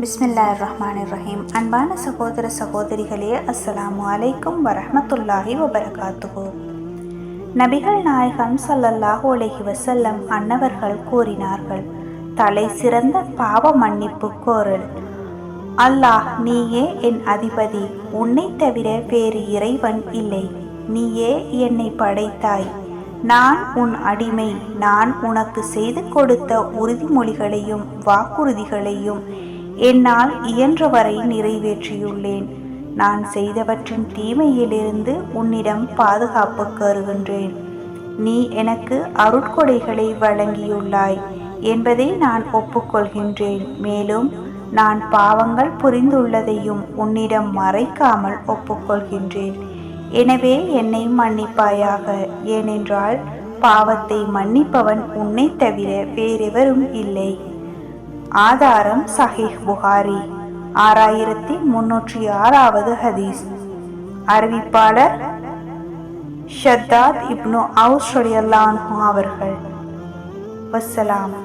பிஸ்மில்லா ரஹ்மான் ரஹீம் அன்பான சகோதர சகோதரிகளே அஸ்ஸலாமு அலைக்கும் வரஹ்மத்துல்லாஹி வபரகாத்துஹு. நபிகள் நாயகம் சல்லல்லாஹு அலைஹி வசல்லம் அன்னவர்கள் கூறினார்கள் தலை சிறந்த பாவ மன்னிப்பு கோரல். அல்லாஹ் நீயே என் அதிபதி. உன்னைத் தவிர வேறு இறைவன் இல்லை. நீயே என்னை படைத்தாய். நான் உன் அடிமை. நான் உனக்கு செய்து கொடுத்த உறுதிமொழிகளையும் வாக்குறுதிகளையும் என்னால் இயன்றவரை நிறைவேற்றியுள்ளேன். நான் செய்தவற்றின் தீமையிலிருந்து உன்னிடம் பாதுகாப்பு கருகின்றேன் நீ எனக்கு அருட்கொடைகளை வழங்கியுள்ளாய். என்பதை நான் ஒப்புக்கொள்கின்றேன். மேலும் நான் பாவங்கள் புரிந்துள்ளதையும் உன்னிடம் மறைக்காமல் ஒப்புக்கொள்கின்றேன். எனவே என்னை மன்னிப்பாயாக. ஏனென்றால் பாவத்தை மன்னிப்பவன் உன்னை தவிர வேறெவரும் இல்லை. ஆதாரம் சஹிஹ் புகாரி ஆறாயிரத்தி முன்னூற்றி ஆறாவது ஹதீஸ். அறிவிப்பாளர் ஷத்தாத் இப்னு அவுஸ்ரலியல்லான் அவர்கள். வஸ்ஸலாம்.